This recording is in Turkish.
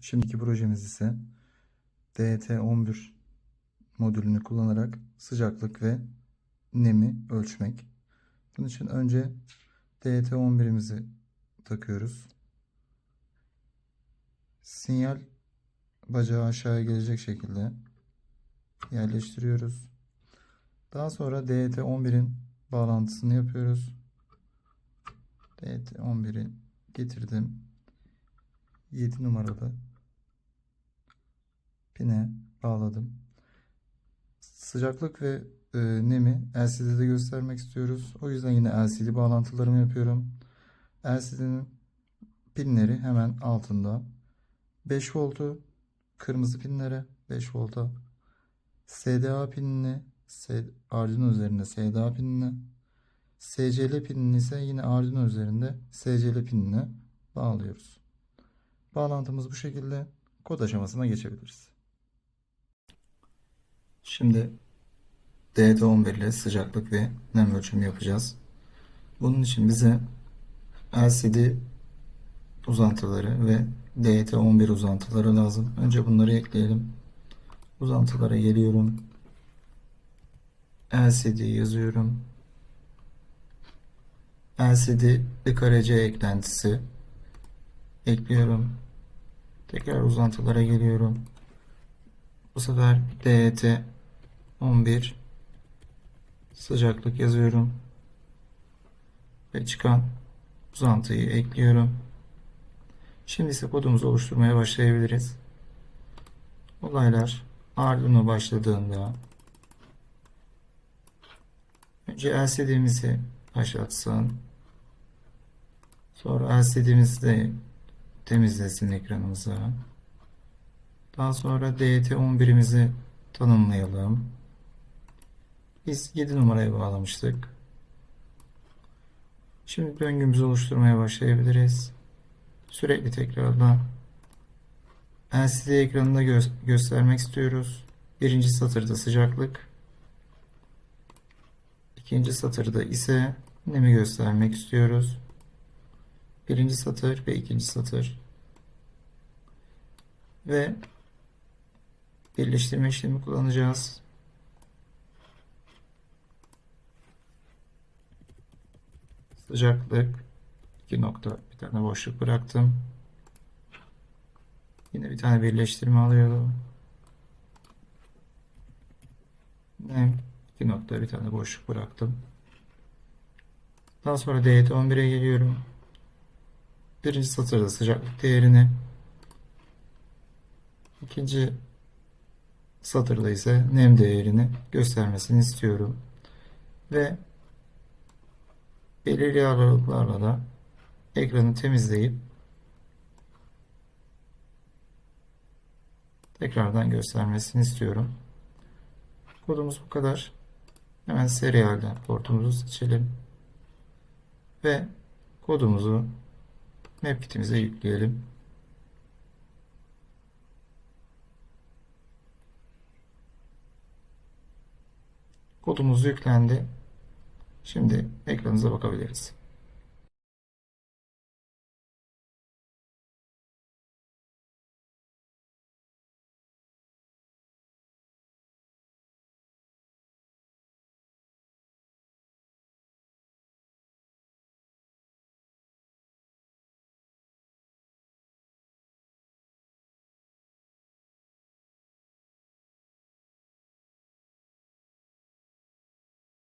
Şimdiki projemiz ise DT11 modülünü kullanarak sıcaklık ve nemi ölçmek. Bunun için önce DT11'imizi takıyoruz. Sinyal bacağı aşağıya gelecek şekilde yerleştiriyoruz. Daha sonra DT11'in bağlantısını yapıyoruz. DT11'i getirdim. 7 numaralı pine bağladım. Sıcaklık ve e, nemi LCD'de göstermek istiyoruz. O yüzden yine LCD bağlantılarımı yapıyorum. LCD'nin pinleri hemen altında. 5 voltu kırmızı pinlere 5 volta SDA pinini Arduino üzerinde SDA pinini SCL pinini ise yine Arduino üzerinde SCL pinine bağlıyoruz. Bağlantımız bu şekilde. Kod aşamasına geçebiliriz. Şimdi DT11 ile sıcaklık ve nem ölçümü yapacağız. Bunun için bize LCD uzantıları ve DT11 uzantıları lazım. Önce bunları ekleyelim. Uzantılara geliyorum. LCD yazıyorum. LCD IKRC eklentisi ekliyorum. Tekrar uzantılara geliyorum. Bu sefer DT 11 sıcaklık yazıyorum. Ve çıkan uzantıyı ekliyorum. Şimdi ise kodumuzu oluşturmaya başlayabiliriz. Olaylar Arduino başladığında önce LCD'mizi başlatsın. Sonra LCD'mizi de temizlesin ekranımızı. Daha sonra DT11'imizi tanımlayalım. Biz 7 numaraya bağlamıştık. Şimdi döngümüzü oluşturmaya başlayabiliriz. Sürekli tekrarla LCD ekranında gö- göstermek istiyoruz. Birinci satırda sıcaklık. ikinci satırda ise nemi göstermek istiyoruz. Birinci satır ve ikinci satır. Ve birleştirme işlemi kullanacağız. Sıcaklık 2 nokta bir tane boşluk bıraktım. Yine bir tane birleştirme alıyorum. Nem 2 nokta bir tane boşluk bıraktım. Daha sonra DT11'e geliyorum. Birinci satırda sıcaklık değerini ikinci satırda ise nem değerini göstermesini istiyorum. Ve belirli aralıklarla da ekranı temizleyip tekrardan göstermesini istiyorum. Kodumuz bu kadar. Hemen serialden portumuzu seçelim. Ve kodumuzu MapKit'imize yükleyelim. Kodumuz yüklendi. Şimdi ekranınıza bakabiliriz.